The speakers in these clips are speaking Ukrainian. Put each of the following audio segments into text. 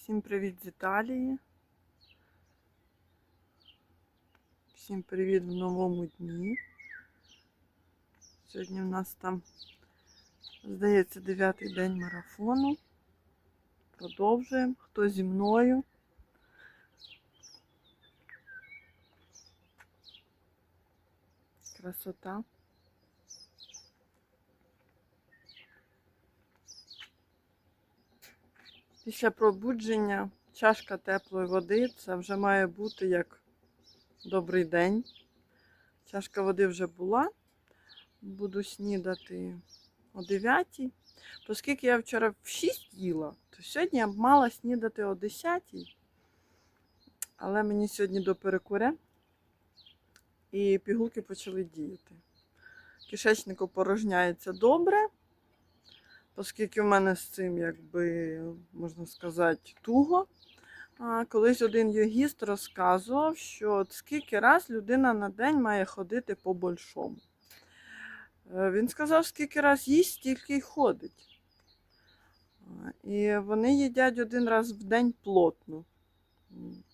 Всім привіт з Італії. Всім привіт в новому дні. Сьогодні в нас там, здається, дев'ятий день марафону. Продовжуємо. Хто зі мною? Красота. Після пробудження чашка теплої води це вже має бути як добрий день. Чашка води вже була. Буду снідати о 9. Оскільки я вчора в 6 їла, то сьогодні я мала снідати о 10. Але мені сьогодні до перекуре і пігулки почали діяти. Кишечник опорожняється добре оскільки в мене з цим, якби, можна сказати, туго. Колись один йогіст розказував, що от скільки раз людина на день має ходити по большому. Е, Він сказав, скільки раз їсть, стільки й ходить. І вони їдять один раз в день плотно,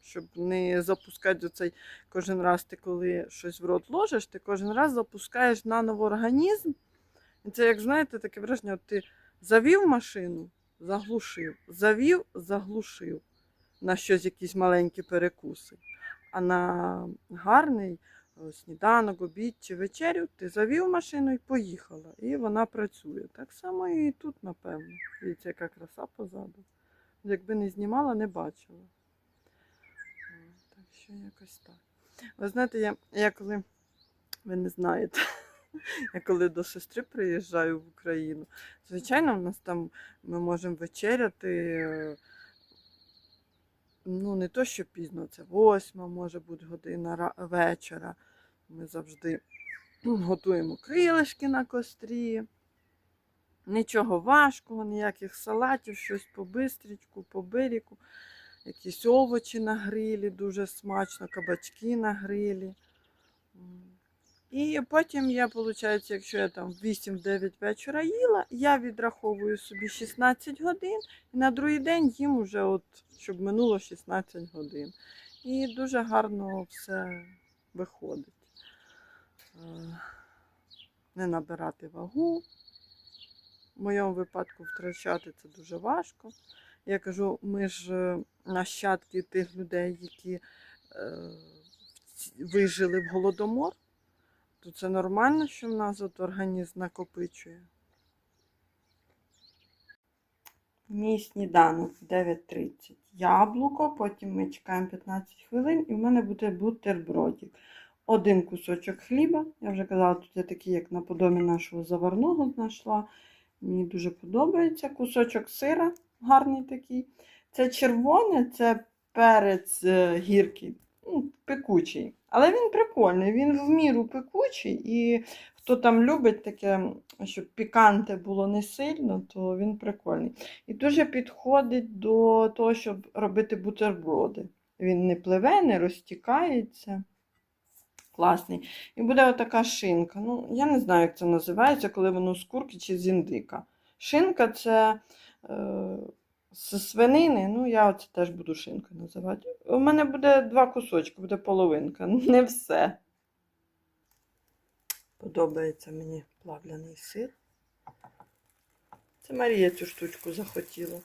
щоб не запускати оцей кожен раз, ти коли щось в рот ложиш, ти кожен раз запускаєш наново організм. І це, як знаєте, таке враження, от ти Завів машину, заглушив, завів, заглушив на щось якісь маленькі перекуси. А на гарний е, сніданок, обід чи вечерю ти завів машину і поїхала. І вона працює. Так само і тут, напевно. Дивіться, яка краса позаду. Якби не знімала, не бачила. Так що якось так. Ви знаєте, я, я коли ви не знаєте. Я коли до сестри приїжджаю в Україну, звичайно, в нас там ми можемо вечеряти. Ну, не то, що пізно, це восьма, може бути година вечора. Ми завжди готуємо крилишки на кострі. Нічого важкого, ніяких салатів, щось по бистрічку, по бирику, якісь овочі на грилі, дуже смачно, кабачки на грилі. І потім я, виходить, якщо я там в 8-9 вечора їла, я відраховую собі 16 годин і на другий день їм уже, от, щоб минуло 16 годин. І дуже гарно все виходить. Е, Не набирати вагу. В моєму випадку втрачати це дуже важко. Я кажу, ми ж е, нащадки тих людей, які е, вижили в голодомор то це нормально, що в нас от організм накопичує. Мій сніданок 9.30. Яблуко, потім ми чекаємо 15 хвилин і в мене буде бутербродик. Один кусочок хліба. Я вже казала, тут я такий, як наподобі нашого заварного знайшла. Мені дуже подобається. Кусочок сира, гарний такий. Це червоне, це перець е, гіркий, ну, пекучий. Але він прикольний, він в міру пекучий, і хто там любить таке, щоб піканте було не сильно, то він прикольний. І дуже підходить до того, щоб робити бутерброди. Він не пливе, не розтікається. Класний. І буде отака шинка. Ну, я не знаю, як це називається, коли воно з курки чи з індика. Шинка це е, з свинини, ну я це теж буду шинкою називати. У мене буде два кусочки, буде половинка, не все. Подобається мені плавляний сир. Це Марія цю штучку захотіла.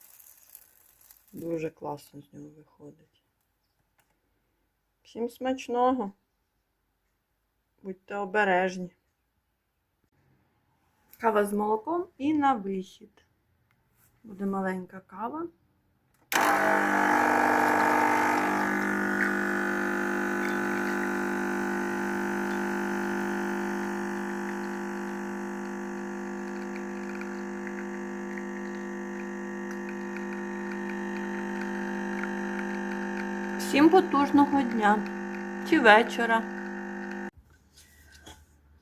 Дуже класно з нього виходить. Всім смачного. Будьте обережні. Кава з молоком і на вихід. Буде маленька кава. Всім потужного дня чи вечора.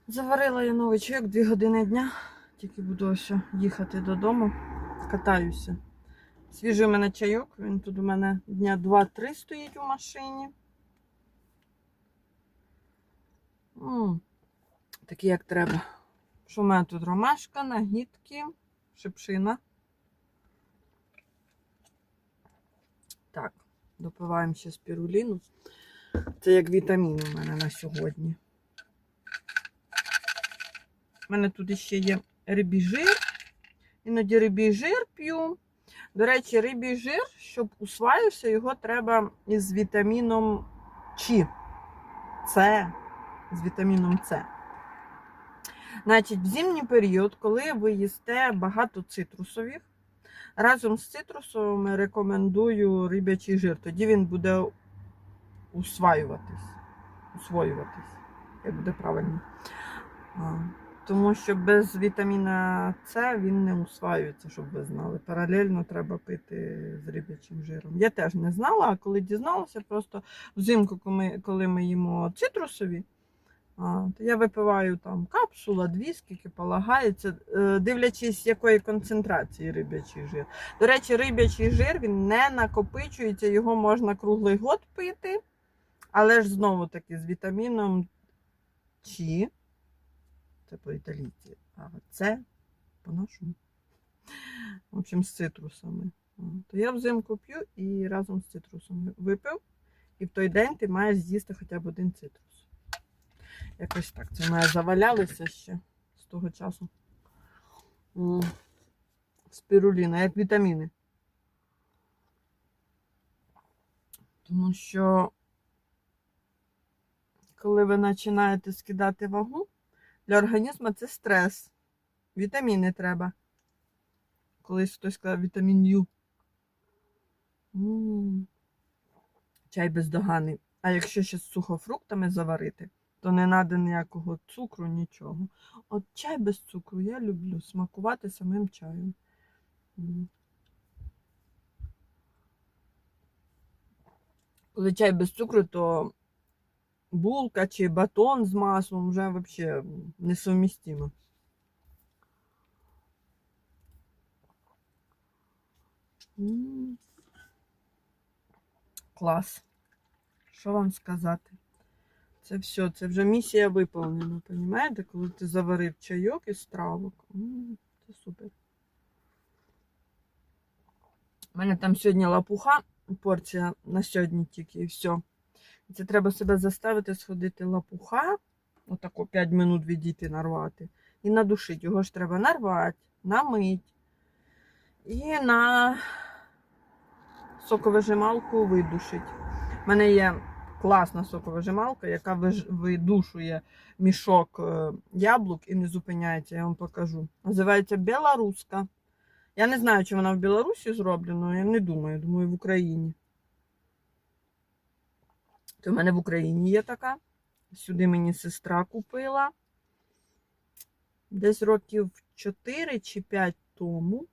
Заварила я новий чайок 2 години дня. Тільки буду ось їхати додому. Катаюся. Свіжий у мене чайок. Він тут у мене дня 2-3 стоїть у машині. М, Такий, як треба. Що в мене тут ромашка, нагідки, шипшина. Так, допиваємо ще спіруліну. Це як вітамін у мене на сьогодні. У мене тут ще є рибій жир. Іноді рибій жир п'ю. До речі, рибій жир, щоб усваювався, його треба із вітаміном Ч. С. З вітаміном С. Значить, в зимній період, коли ви їсте багато цитрусових, разом з цитрусовими рекомендую рибячий жир. Тоді він буде усваюватись. Усвоюватись. Як буде правильно. Тому що без вітаміна С він не усваюється, щоб ви знали. Паралельно треба пити з рибячим жиром. Я теж не знала, а коли дізналася, просто взимку, коли ми, їмо цитрусові, я випиваю там капсула, дві, скільки полагається, е, дивлячись, якої концентрації рибячий жир. До речі, рибячий жир він не накопичується, його можна круглий год пити, але ж знову таки з вітаміном Ч, це по італійці, а це по-нашому. В общем, з цитрусами. То я взимку п'ю і разом з цитрусом випив, і в той день ти маєш з'їсти хоча б один цитрус. Якось так. Це мене завалялося ще з того часу. Спіруліна, як вітаміни. Тому що, коли ви починаєте скидати вагу, для організму це стрес. Вітаміни треба. Колись хтось сказав вітамін Ю. Чай бездоганий. А якщо ще з сухофруктами заварити, то не треба ніякого цукру, нічого. От чай без цукру я люблю смакувати самим чаєм. Коли чай без цукру, то булка чи батон з маслом вже взагалі несовмістимо. Клас. Що вам сказати? Це все, це вже місія виповнена, розумієте? Коли ти заварив чайок із травок. Це супер. У мене там сьогодні лапуха, порція на сьогодні тільки і все. Це треба себе заставити сходити лапуха, отако 5 минут відійти нарвати. І надушити. Його ж треба нарвати, намить. І на соковижималку видушить. У мене є класна соковижималка, яка видушує мішок е, яблук і не зупиняється, я вам покажу. Називається Білоруска. Я не знаю, чи вона в Білорусі зроблена, я не думаю, думаю, в Україні. То в мене в Україні є така. Сюди мені сестра купила. Десь років 4 чи 5 тому.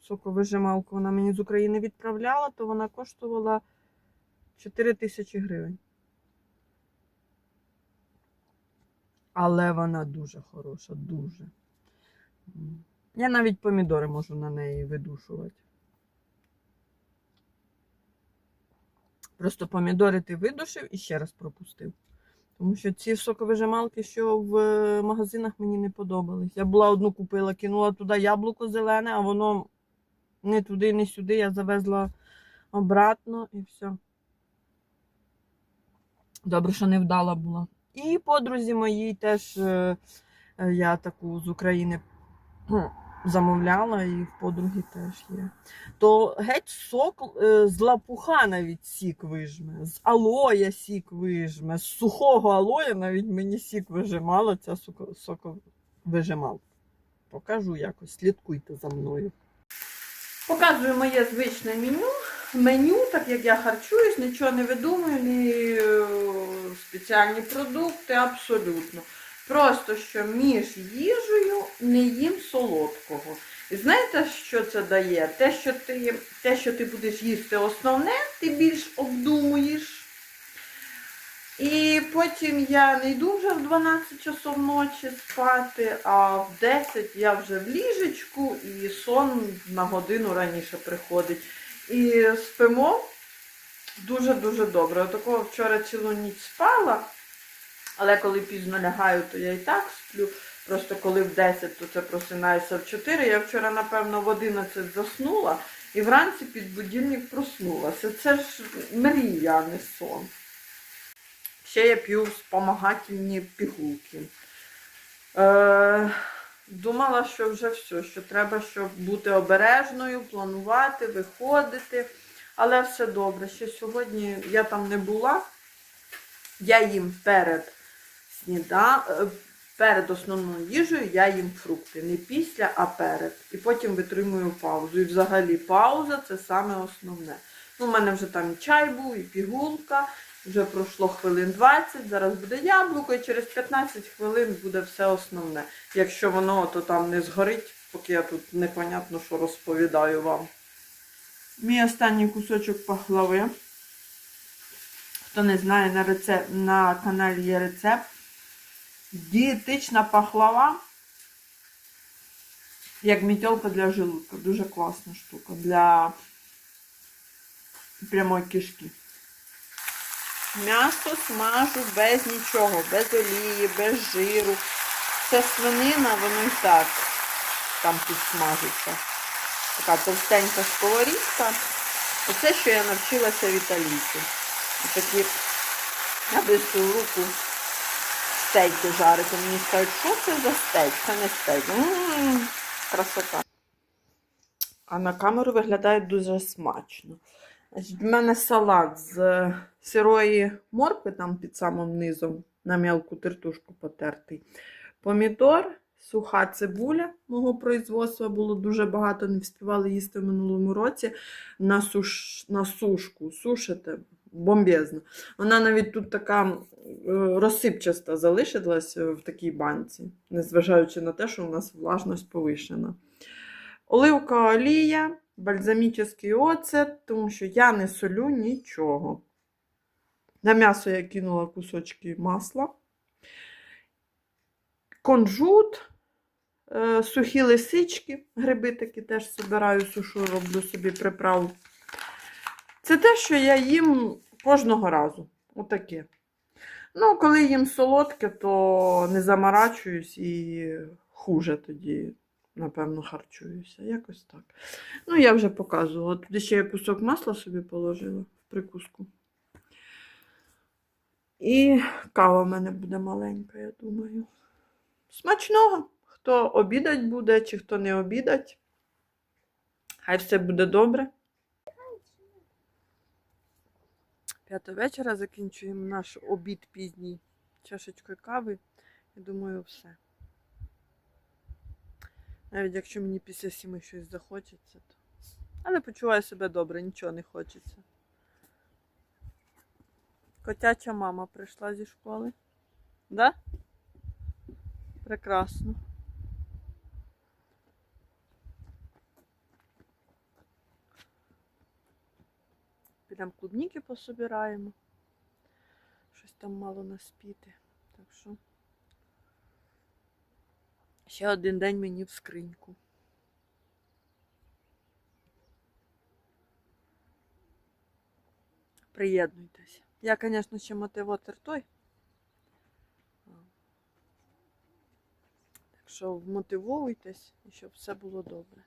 Соковижималку вона мені з України відправляла, то вона коштувала 4 тисячі гривень. Але вона дуже хороша, дуже. Я навіть помідори можу на неї видушувати. Просто помідори ти видушив і ще раз пропустив. Тому що ці соковижималки, що в е, магазинах мені не подобались. Я була одну купила, кинула туди яблуко зелене, а воно не туди, не сюди. Я завезла обратно і все. Добре, що не вдала була. І подрузі моїй теж е, е, я таку з України замовляла, і в подруги теж є. То геть сок е, з лапуха навіть сік вижме, з алоя сік вижме, з сухого алоя навіть мені сік вижимала ця соко- соковижималка. Покажу якось, слідкуйте за мною. Показую моє звичне меню. Меню, так як я харчуюсь, нічого не видумую, ні е, спеціальні продукти, абсолютно. Просто що між їжею не їм солодкого. І знаєте, що це дає? Те, що ти, те, що ти будеш їсти основне, ти більш обдумуєш. І потім я не йду вже в 12 часов ночі спати, а в 10 я вже в ліжечку і сон на годину раніше приходить. І спимо дуже-дуже добре. Отакого вчора цілу ніч спала, але коли пізно лягаю, то я і так сплю. Просто коли в 10, то це просинаюся в 4. Я вчора, напевно, в 11 заснула. І вранці під будильник проснулася. Це ж мрія, а не сон. Ще я п'ю спомагательні пігулки. Е, думала, що вже все, що треба, щоб бути обережною, планувати, виходити. Але все добре. Ще сьогодні я там не була. Я їм перед сніда... е, перед основною їжею я їм фрукти. Не після, а перед. І потім витримую паузу. І взагалі пауза це саме основне. Ну, у мене вже там і чай був, і пігулка. Вже пройшло хвилин 20, зараз буде яблуко, і через 15 хвилин буде все основне. Якщо воно то там не згорить, поки я тут непонятно, що розповідаю вам. Мій останній кусочок пахлави. Хто не знає, на, рецеп... на каналі є рецепт. Дієтична пахлава, як мітьолка для желудка. Дуже класна штука для прямої кишки. М'ясо смажу без нічого, без олії, без жиру. Це свинина, воно і так там підсмажиться. Така товстенька сковорідка. Оце, що я навчилася в італійців. Такі на бистру руку стейки жарити. Мені скажуть, що це за стейк? Це не стейк. Красота. А на камеру виглядає дуже смачно. В мене салат з сирої моркви, там під самим низом, на м'ялку тертушку потертий. Помідор, суха цибуля мого производства було дуже багато, не встигали їсти в минулому році. На, суш... на сушку. Сушите бомбезно. Вона навіть тут така е, розсипчаста залишилась в такій банці, незважаючи на те, що у нас влажність повишена. Оливка олія, бальзамічний оцет, тому що я не солю нічого. На м'ясо я кинула кусочки масла. Конжут, е, сухі лисички, гриби такі теж збираю, сушу, роблю собі приправу. Це те, що я їм кожного разу. Отаке. Ну, коли їм солодке, то не заморачуюсь і хуже тоді, напевно, харчуюся. Якось так. Ну, я вже показувала. Туди ще я кусок масла собі положила в прикуску. І кава в мене буде маленька, я думаю. Смачного! Хто обідать буде, чи хто не обідать. Хай все буде добре. П'ята вечора закінчуємо наш обід пізній чашечкою кави. Я думаю, все. Навіть якщо мені після сіми щось захочеться, то. Але почуваю себе добре, нічого не хочеться. Котяча мама прийшла зі школи. Да? Прекрасно. Підемо клубніки пособираємо. Щось там мало наспіти. Так що ще один день мені в скриньку. Приєднуйтесь. Я, звісно, ще мотиватор той. Так що вмотивовуйтесь, і щоб все було добре.